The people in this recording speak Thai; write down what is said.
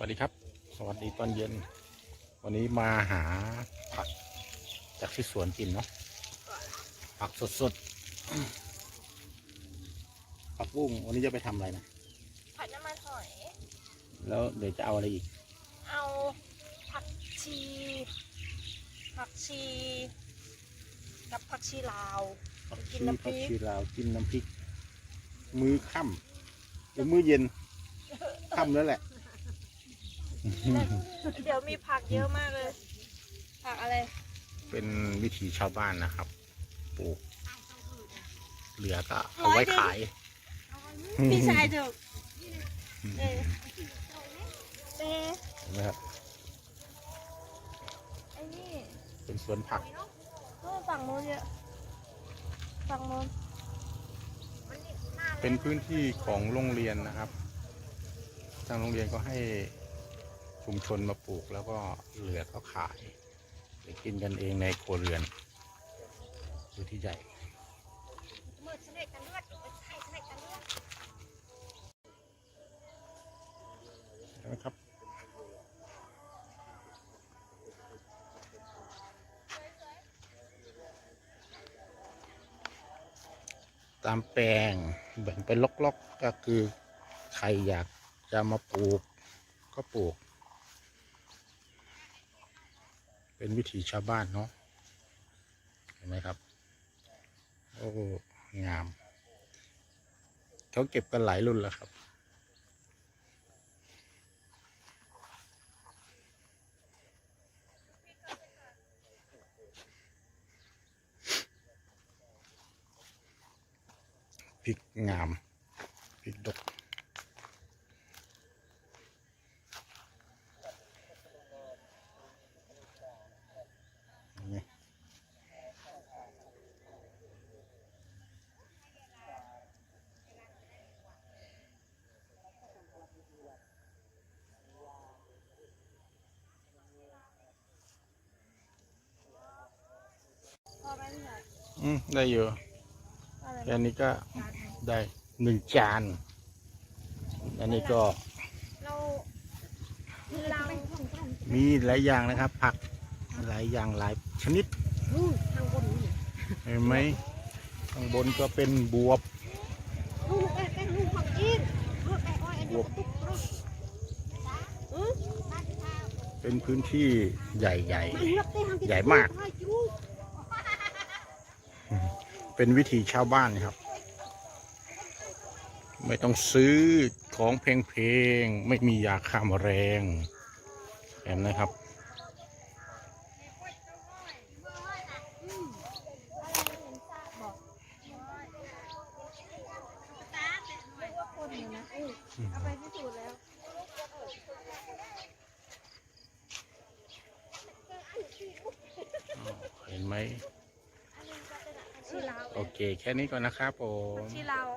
วัสดีครับ สวัสดีตอนเย็น วันนี้มาหาผักจากที่สวนกินเนาะผักสดๆผักบุ้งวันนี้จะไปทำอะไรนะผัดน้ำมันหอย แล้วเดี๋ยวจะเอาอะไรอีก เอาผักชี ผักชี กับผักชีลาว ผักกิชีนน้ำพริผักก ชีลาวกินน้ำพริก มื้อค่ำหรือมื้อเย็นค่ำแล้วแหละ เดี๋ยวมีผักเยอะมากเลย ผักอะไร เป็นวิถีชาวบ้านนะครับ ปลูก เหลือก็เอาไว้ขาย พี่ชายเถอะเออเอเห็นไหมครับ ไอ้นี่เป็นสวนผักก็ฝั่งโน้นเยอะ ฝั่งโน้นเป็นพื้นที่ของโรงเรียนนะครับ ทางโรงเรียนก็ให้ ชุมชนมาปลูกแล้วก็เหลือก็ขายไปกินกันเองในครัวเรือนพื้นที่ใหญ่มืดเสน่ห์กันเลือดใช่เสน่ห์กันเลือดนะครับตามแปลงแบ่งเป็นล็อกๆก็คือ ใครอยากจะมาปลูกก็ปลูก เป็นวิถีชาวบ้านเนาะเห็นไหมครับ โอ้งาม เขาเก็บกันหลายรุ่นแล้วครับพริกงามพริกดก อืมได้อยู่อะไรแค่นี้ก็ได้หนึ่งจาน อันนี้ก็ มีหลายอย่างนะครับ ผักหลายอย่างหลายชนิดเห็นไหมข้างบนก็เป็นบวบลูกแป้งแป้งลูกผักจีนลูกแป้งอ้อยอันนี้กระตุกกระตุกอืมเป็นพื้นที่ใหญ่มันเลือกได้ทางที่ใหญ่มาก เป็นวิถีชาวบ้านครับ ไม่ต้องซื้อของเพลงๆไม่มียาฆ่าแมลงเห็นะครับเอาไปพิสูจน์แล้วเห็นไหม ชีลาวโอเค แค่นี้ก่อนนะครับผมชีลาว